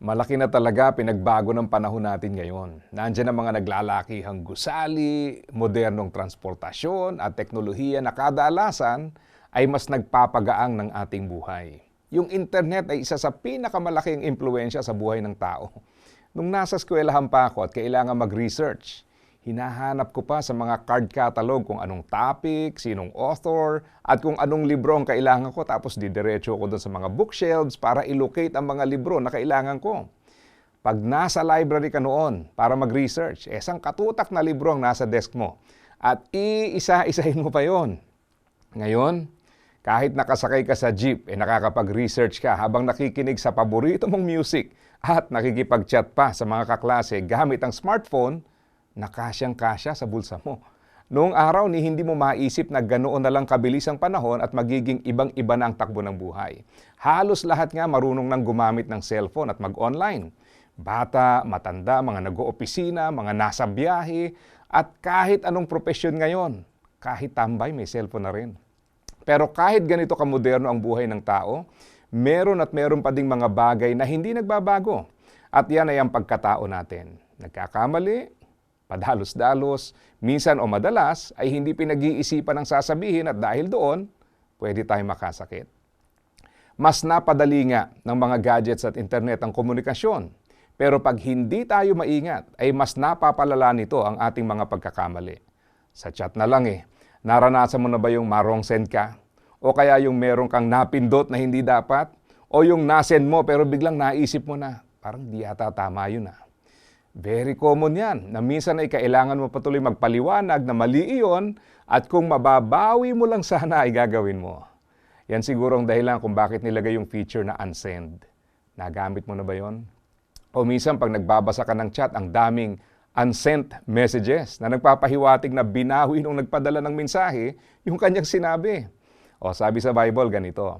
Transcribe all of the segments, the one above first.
Malaki na talaga pinagbago ng panahon natin ngayon. Nandiyan ang mga naglalakihang gusali, modernong transportasyon at teknolohiya na kadalasan ay mas nagpapagaang ng ating buhay. Yung internet ay isa sa pinakamalaking impluensya sa buhay ng tao. Nung nasa eskwelahan pa ako at kailangan mag-research, hinahanap ko pa sa mga card catalog kung anong topic, sinong author, at kung anong libro ang kailangan ko. Tapos didiretso ko doon sa mga bookshelves para ilocate ang mga libro na kailangan ko. Pag nasa library ka noon para mag-research, isang katutak na libro ang nasa desk mo. At iisa-isahin mo pa yon. Ngayon, kahit nakasakay ka sa jeep, eh nakakapag-research ka habang nakikinig sa paborito mong music at nakikipag-chat pa sa mga kaklase gamit ang smartphone na kasyang-kasya sa bulsa mo. Noong araw ni hindi mo maisip na ganoon na lang kabilis ang panahon at magiging ibang-iba na ang takbo ng buhay. Halos lahat nga marunong nang gumamit ng cellphone at mag-online. Bata, matanda, mga nag-oopisina, mga nasa biyahe, at kahit anong profesyon ngayon, kahit tambay may cellphone na rin. Pero kahit ganito kamoderno ang buhay ng tao, meron at meron pa ding mga bagay na hindi nagbabago. At yan ay ang pagkatao natin. Nagkakamali, padalos-dalos, minsan o madalas ay hindi pinag-iisipan ang sasabihin at dahil doon, pwede tayong makasakit. Mas napadali nga ng mga gadgets at internet ang komunikasyon. Pero pag hindi tayo maingat, ay mas napapalala nito ang ating mga pagkakamali. Sa chat na lang eh, naranasan mo na ba yung marong send ka? O kaya yung meron kang napindot na hindi dapat? O yung nasend mo pero biglang naisip mo na, parang di yata tama yun ah. Very common yan, na minsan ay kailangan mo patuloy magpaliwanag na mali iyon at kung mababawi mo lang sana ay gagawin mo. Yan siguro ang dahilan kung bakit nilagay yung feature na unsend. Nagamit mo na ba yon? O minsan pag nagbabasa ka ng chat, ang daming unsent messages na nagpapahiwatig na binawi nung nagpadala ng mensahe yung kanyang sinabi. O sabi sa Bible ganito,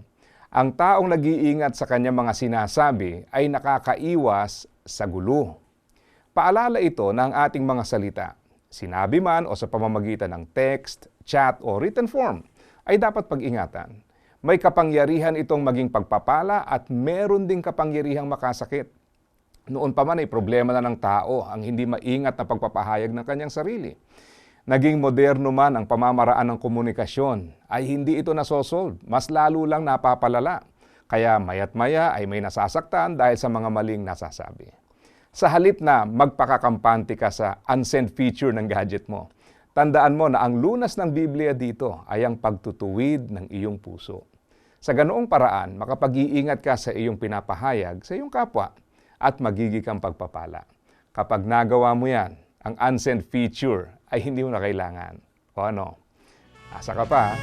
ang taong nag-iingat sa kanyang mga sinasabi ay nakakaiwas sa gulo. Paalala ito ng ating mga salita. Sinabi man o sa pamamagitan ng text, chat o written form ay dapat pag-ingatan. May kapangyarihan itong maging pagpapala at meron ding kapangyarihang makasakit. Noon pa man ay problema na ng tao ang hindi maingat na pagpapahayag ng kanyang sarili. Naging moderno man ang pamamaraan ng komunikasyon, ay hindi ito nasosolve, mas lalo lang napapalala. Kaya mayat maya ay may nasasaktan dahil sa mga maling nasasabi. Sa halip na magpakakampante ka sa unsend feature ng gadget mo, tandaan mo na ang lunas ng Biblia dito ay ang pagtutuwid ng iyong puso. Sa ganoong paraan, makapag-iingat ka sa iyong pinapahayag sa iyong kapwa at magiging kang pagpapala. Kapag nagawa mo yan, ang unsend feature ay hindi mo na kailangan. O ano? Asa ka pa?